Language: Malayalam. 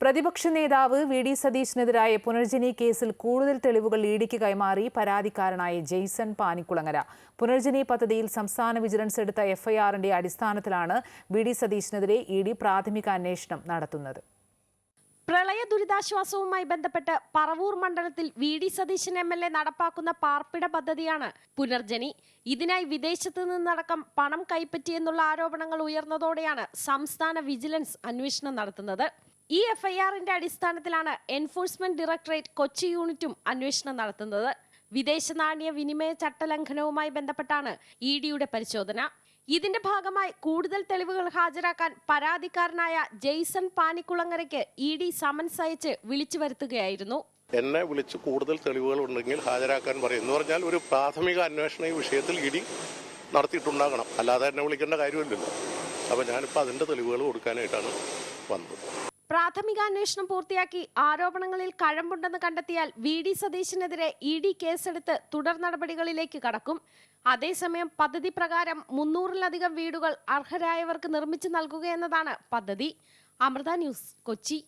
പ്രതിപക്ഷ നേതാവ് വി ഡി സതീശിനെതിരായ പുനർജനി കേസിൽ കൂടുതൽ തെളിവുകൾ ഇഡിക്ക് കൈമാറി പരാതിക്കാരനായ ജെയ്സൺ പാനിക്കുളങ്ങര. പുനർജനി പദ്ധതിയിൽ സംസ്ഥാന വിജിലൻസ് എടുത്ത എഫ്ഐആറിന്റെ അടിസ്ഥാനത്തിലാണ് വി ഡി സതീശിനെതിരെ ഇ ഡി പ്രാഥമിക അന്വേഷണം നടത്തുന്നത്. പ്രളയ ദുരിതാശ്വാസവുമായി ബന്ധപ്പെട്ട് പറവൂർ മണ്ഡലത്തിൽ V D Satheesan M L A നടപ്പാക്കുന്ന പാർപ്പിട പദ്ധതിയാണ് പുനർജനി ഇതിനായി വിദേശത്ത് നിന്നടക്കം പണം കൈപ്പറ്റിയെന്നുള്ള ആരോപണങ്ങൾ ഉയർന്നതോടെയാണ് സംസ്ഥാന വിജിലൻസ് അന്വേഷണം നടത്തുന്നത്. ഈ എഫ്ഐആറിന്റെ അടിസ്ഥാനത്തിലാണ് എൻഫോഴ്സ്മെന്റ് ഡയറക്ടറേറ്റ് കൊച്ചി യൂണിറ്റും അന്വേഷണം നടത്തുന്നത്. വിദേശ നാണ്യ വിനിമയ ചട്ടലംഘനവുമായി ബന്ധപ്പെട്ടാണ് ഇ ഡിയുടെ പരിശോധന. ഇതിന്റെ ഭാഗമായി കൂടുതൽ തെളിവുകൾ ഹാജരാക്കാൻ പരാതിക്കാരനായ ജെയ്സൺ പാനിക്കുളങ്ങരയ്ക്ക് ഇ ഡി സമൻസ് അയച്ച് വിളിച്ചു വരുത്തുകയായിരുന്നു. എന്നെ വിളിച്ച് കൂടുതൽ തെളിവുകൾ ഉണ്ടെങ്കിൽ ഹാജരാക്കാൻ പറയും. എന്ന് പറഞ്ഞാൽ ഒരു പ്രാഥമിക അന്വേഷണ ഈ വിഷയത്തിൽ ഡി നടത്തിയിട്ടുണ്ടാകണം. അല്ലാതെ എന്നെ വിളിക്കേണ്ട കാര്യമില്ലല്ലോ. അപ്പോൾ ഞാനിപ്പോൾ അതിന്റെ തെളിവുകൾ കൊടുക്കാനായിട്ടാണ് വന്നത്. പ്രാഥമിക അന്വേഷണം പൂർത്തിയാക്കി ആരോപണങ്ങളിൽ കഴമ്പുണ്ടെന്ന് കണ്ടെത്തിയാൽ വി ഡി സതീശിനെതിരെ ഇ ഡി കേസെടുത്ത് തുടർ നടപടികളിലേക്ക് കടക്കും. അതേസമയം പദ്ധതി പ്രകാരം മുന്നൂറിലധികം വീടുകൾ അർഹരായവർക്ക് നിർമ്മിച്ചു നൽകുകയെന്നതാണ് പദ്ധതി. അമൃത ന്യൂസ് കൊച്ചി.